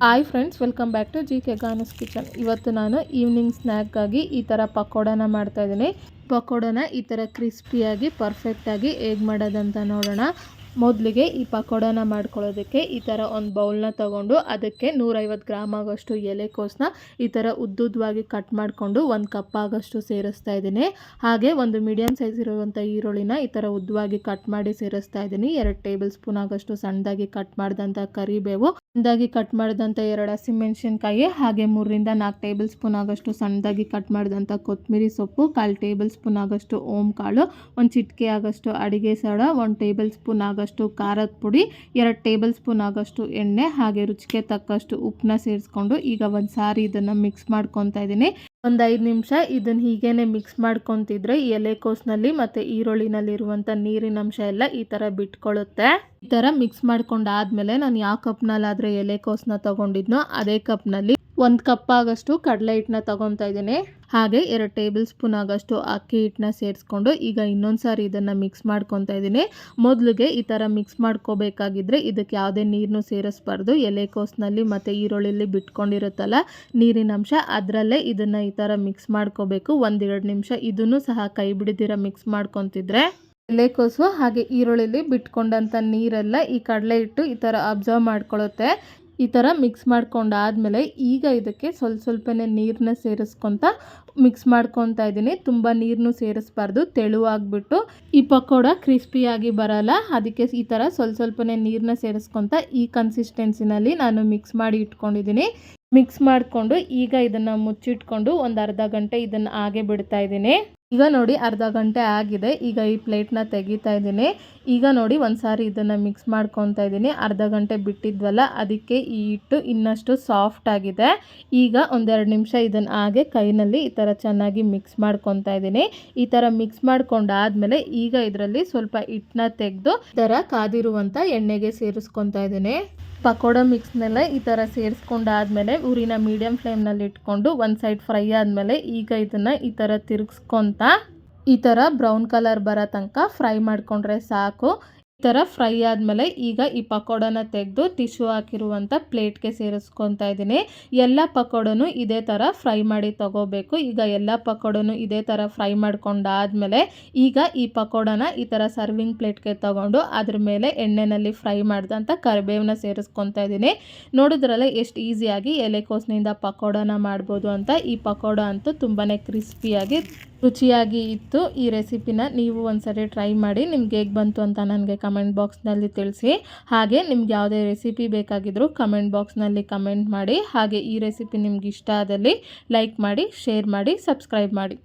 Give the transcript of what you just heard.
Hi friends welcome back to G K Ganas kitchen ಇವತ್ತು ನಾನು evening ಸ್ನ್ಯಾಕ್ಗಾಗಿ ಈ ಥರ ಪಕೋಡನ ಮಾಡ್ತಾಯಿದ್ದೀನಿ ಪಕೋಡನ ಈ ಥರ ಕ್ರಿಸ್ಪಿಯಾಗಿ ಪರ್ಫೆಕ್ಟಾಗಿ ಹೇಗೆ ಮಾಡೋದಂತ ನೋಡೋಣ. ಮೊದಲಿಗೆ ಈ ಪಕೋಡನ ಮಾಡ್ಕೊಳ್ಳೋದಕ್ಕೆ ಈ ಥರ ಒಂದು ಬೌಲ್ನ ತೊಗೊಂಡು ಅದಕ್ಕೆ ನೂರೈವತ್ತು ಗ್ರಾಮ್ ಆಗೋಷ್ಟು ಎಲೆಕೋಸನ್ನ ಈ ಥರ ಉದ್ದುದ್ದವಾಗಿ ಕಟ್ ಮಾಡಿಕೊಂಡು ಒಂದು ಕಪ್ ಆಗೋಷ್ಟು ಸೇರಿಸ್ತಾ ಇದ್ದೀನಿ. ಹಾಗೆ ಒಂದು ಮೀಡಿಯಮ್ ಸೈಜ್ ಇರುವಂಥ ಈರುಳ್ಳಿನ ಈ ಥರ ಉದ್ದವಾಗಿ ಕಟ್ ಮಾಡಿ ಸೇರಿಸ್ತಾ ಇದ್ದೀನಿ. ಎರಡು ಟೇಬಲ್ ಸ್ಪೂನ್ ಆಗೋಷ್ಟು ಸಣ್ಣದಾಗಿ ಕಟ್ ಮಾಡಿದಂಥ ಕರಿಬೇವು, ಸಣ್ಣದಾಗಿ ಕಟ್ ಮಾಡಿದಂಥ ಎರಡು ಹಸಿಮೆಣಸಿನ್ಕಾಯಿ, ಹಾಗೆ ಮೂರರಿಂದ ನಾಲ್ಕು ಟೇಬಲ್ ಸ್ಪೂನ್ ಆಗೋಷ್ಟು ಸಣ್ಣದಾಗಿ ಕಟ್ ಮಾಡಿದಂಥ ಕೊತ್ತಂಬರಿ ಸೊಪ್ಪು, ಕಾಲು ಟೇಬಲ್ ಸ್ಪೂನ್ ಆಗೋಷ್ಟು ಓಂ ಕಾಳು ಒಂದು ಚಿಟಿಕೆ ಆಗೋಷ್ಟು ಅಡುಗೆ ಸಡ ಒಂದು ಟೇಬಲ್ ಸ್ಪೂನ್ ಆಗೋಷ್ಟು ಖಾರದ ಪುಡಿ, ಎರಡು ಟೇಬಲ್ ಸ್ಪೂನ್ ಆಗೋಷ್ಟು ಎಣ್ಣೆ, ಹಾಗೆ ರುಚಿಗೆ ತಕ್ಕಷ್ಟು ಉಪ್ಪನ್ನ ಸೇರಿಸ್ಕೊಂಡು ಈಗ ಒಂದು ಸಾರಿ ಇದನ್ನು ಮಿಕ್ಸ್ ಮಾಡ್ಕೊತಾ ಇದ್ದೀನಿ. ಒಂದು ಐದು ನಿಮಿಷ ಇದನ್ನು ಹೀಗೇನೆ ಮಿಕ್ಸ್ ಮಾಡ್ಕೊತಿದ್ರೆ ಎಲೆಕೋಸ್ನಲ್ಲಿ ಮತ್ತು ಈರುಳ್ಳಿನಲ್ಲಿರುವಂಥ ನೀರಿನ ಅಂಶ ಎಲ್ಲ ಈ ಥರ ಬಿಟ್ಕೊಳ್ಳುತ್ತೆ ಈ ಥರ ಮಿಕ್ಸ್ ಮಾಡ್ಕೊಂಡಾದ್ಮೇಲೆ ನಾನು ಯಾವ ಕಪ್ನಲ್ಲಾದರೆ ಎಲೆಕೋಸನ್ನ ತೊಗೊಂಡಿದ್ನೋ ಅದೇ ಕಪ್ನಲ್ಲಿ ಒಂದು ಕಪ್ ಆಗಷ್ಟು ಕಡಲೆ ಹಿಟ್ಟನ್ನ ತೊಗೊತಾ ಇದ್ದೀನಿ. ಹಾಗೆ ಎರಡು ಟೇಬಲ್ ಸ್ಪೂನ್ ಆಗೋಷ್ಟು ಅಕ್ಕಿ ಹಿಟ್ಟನ್ನ ಸೇರಿಸ್ಕೊಂಡು ಈಗ ಇನ್ನೊಂದು ಸಾರಿ ಇದನ್ನು ಮಿಕ್ಸ್ ಮಾಡ್ಕೊತಾ ಇದ್ದೀನಿ. ಮೊದಲಿಗೆ ಈ ಥರ ಮಿಕ್ಸ್ ಮಾಡ್ಕೋಬೇಕಾಗಿದ್ರೆ ಇದಕ್ಕೆ ಯಾವುದೇ ನೀರನ್ನು ಸೇರಿಸ್ಬಾರ್ದು. ಎಲೆಕೋಸ್ನಲ್ಲಿ ಮತ್ತು ಈರುಳ್ಳಿಲಿ ಬಿಟ್ಕೊಂಡಿರುತ್ತಲ್ಲ ನೀರಿನ ಅಂಶ, ಅದರಲ್ಲೇ ಇದನ್ನು ಈ ಥರ ಮಿಕ್ಸ್ ಮಾಡ್ಕೋಬೇಕು. ಒಂದೆರಡು ನಿಮಿಷ ಇದನ್ನು ಸಹ ಕೈ ಬಿಡದಿರ ಮಿಕ್ಸ್ ಮಾಡ್ಕೊತಿದ್ರೆ. ಎಲೆಕೋಸು ಹಾಗೆ ಈರುಳ್ಳಿಲಿ ಬಿಟ್ಕೊಂಡಂಥ ನೀರೆಲ್ಲ ಈ ಕಡಲೆ ಹಿಟ್ಟು ಈ ಥರ ಅಬ್ಸರ್ವ್ ಮಾಡ್ಕೊಳ್ಳುತ್ತೆ ಈ ಥರ ಮಿಕ್ಸ್ ಮಾಡ್ಕೊಂಡಾದಮೇಲೆ ಈಗ ಇದಕ್ಕೆ ಸ್ವಲ್ಪ ಸ್ವಲ್ಪನೇ ನೀರನ್ನ ಸೇರಿಸ್ಕೊತ ಮಿಕ್ಸ್ ಮಾಡ್ಕೊತಾ ಇದ್ದೀನಿ. ತುಂಬ ನೀರನ್ನು ಸೇರಿಸ್ಬಾರ್ದು, ತೆಳುವಾಗ್ಬಿಟ್ಟು. ಈ ಪಕೋಡ ಕ್ರಿಸ್ಪಿಯಾಗಿ ಬರಲ್ಲ. ಅದಕ್ಕೆ ಈ ಥರ ಸ್ವಲ್ಪ ಸ್ವಲ್ಪನೇ ನೀರನ್ನ ಸೇರಿಸ್ಕೊತ ಈ ಕನ್ಸಿಸ್ಟೆನ್ಸಿನಲ್ಲಿ ನಾನು ಮಿಕ್ಸ್ ಮಾಡಿ ಇಟ್ಕೊಂಡಿದ್ದೀನಿ. ಮಿಕ್ಸ್ ಮಾಡಿಕೊಂಡು ಈಗ ಇದನ್ನು ಮುಚ್ಚಿಟ್ಕೊಂಡು ಒಂದು ಅರ್ಧ ಗಂಟೆ ಇದನ್ನು ಹಾಗೆ ಬಿಡ್ತಾ ಇದ್ದೀನಿ. ಈಗ ನೋಡಿ ಅರ್ಧ ಗಂಟೆ ಆಗಿದೆ. ಈಗ ಈ ಪ್ಲೇಟ್ನ ತೆಗಿತಾ ಇದ್ದೀನಿ. ಈಗ ನೋಡಿ ಒಂದು ಸಾರಿ ಇದನ್ನು ಮಿಕ್ಸ್ ಮಾಡ್ಕೊತಾ ಇದ್ದೀನಿ. ಅರ್ಧ ಗಂಟೆ ಬಿಟ್ಟಿದ್ವಲ್ಲ, ಅದಕ್ಕೆ ಈ ಹಿಟ್ಟು ಇನ್ನಷ್ಟು ಸಾಫ್ಟ್ ಆಗಿದೆ. ಈಗ ಒಂದೆರಡು ನಿಮಿಷ ಇದನ್ನು ಹಾಗೆ ಕೈನಲ್ಲಿ ಈ ಥರ ಚೆನ್ನಾಗಿ ಮಿಕ್ಸ್ ಮಾಡ್ಕೊತಾ ಇದ್ದೀನಿ. ಈ ಥರ ಮಿಕ್ಸ್ ಮಾಡ್ಕೊಂಡಾದ್ಮೇಲೆ ಈಗ ಇದರಲ್ಲಿ ಸ್ವಲ್ಪ ಹಿಟ್ಟನ್ನ ತೆಗೆದು ಈ ಥರ ಕಾದಿರುವಂಥ ಎಣ್ಣೆಗೆ ಸೇರಿಸ್ಕೊತಾ ಇದ್ದೀನಿ. ಪಕೋಡ ಮಿಕ್ಸ್ನೆಲ್ಲ ಈ ಥರ ಸೇರಿಸ್ಕೊಂಡಾದ್ಮೇಲೆ ಊರಿನ ಮೀಡಿಯಮ್ ಫ್ಲೇಮ್ನಲ್ಲಿ ಇಟ್ಕೊಂಡು ಒಂದು ಸೈಡ್ ಫ್ರೈ ಆದಮೇಲೆ ಈಗ ಇದನ್ನು ಈ ಥರ ತಿರುಗಿಸ್ಕೊತ ಈ ಥರ ಬ್ರೌನ್ ಕಲರ್ ಬರೋ ತನಕ ಫ್ರೈ ಮಾಡಿಕೊಂಡ್ರೆ ಸಾಕು. ಈ ಥರ ಫ್ರೈ ಆದಮೇಲೆ ಈಗ ಈ ಪಕೋಡನ ತೆಗೆದು ಟಿಶ್ಯೂ ಹಾಕಿರುವಂಥ ಪ್ಲೇಟ್ಗೆ ಸೇರಿಸ್ಕೊತಾ ಇದ್ದೀನಿ. ಎಲ್ಲ ಪಕೋಡನು ಇದೇ ಥರ ಫ್ರೈ ಮಾಡಿ ತಗೋಬೇಕು. ಈಗ ಎಲ್ಲ ಪಕೋಡನು ಇದೇ ಥರ ಫ್ರೈ ಮಾಡ್ಕೊಂಡಾದ್ಮೇಲೆ ಈಗ ಈ ಪಕೋಡನ ಈ ಥರ ಸರ್ವಿಂಗ್ ಪ್ಲೇಟ್ಗೆ ತಗೊಂಡು ಅದ್ರ ಮೇಲೆ ಎಣ್ಣೆಯಲ್ಲಿ ಫ್ರೈ ಮಾಡಿದಂಥ ಕರಿಬೇವನ್ನ ಸೇರಿಸ್ಕೊತಾ ಇದ್ದೀನಿ. ನೋಡಿದ್ರಲ್ಲ ಎಷ್ಟು ಈಸಿಯಾಗಿ ಎಲೆಕೋಸಿನಿಂದ ಪಕೋಡನ ಮಾಡ್ಬೋದು ಅಂತ. ಈ ಪಕೋಡ ಅಂತೂ ತುಂಬಾ ಕ್ರಿಸ್ಪಿಯಾಗಿ ರುಚಿಯಾಗಿ ಇತ್ತು. ಈ ರೆಸಿಪಿನ ನೀವು ಒಂದ್ಸರಿ ಟ್ರೈ ಮಾಡಿ. ನಿಮ್ಗೆ ಹೇಗೆ ಬಂತು ಅಂತ ನನಗೆ ಕಮೆಂಟ್ ಬಾಕ್ಸ್ನಲ್ಲಿ ತಿಳಿಸಿ. ಹಾಗೆ ನಿಮ್ಗೆ ಯಾವುದೇ ರೆಸಿಪಿ ಬೇಕಾಗಿದ್ದರೂ ಕಮೆಂಟ್ ಬಾಕ್ಸ್ನಲ್ಲಿ ಕಮೆಂಟ್ ಮಾಡಿ. ಹಾಗೆ ಈ ರೆಸಿಪಿ ನಿಮ್ಗೆ ಇಷ್ಟ ಆದಲ್ಲಿ ಲೈಕ್ ಮಾಡಿ, ಶೇರ್ ಮಾಡಿ, ಸಬ್ಸ್ಕ್ರೈಬ್ ಮಾಡಿ.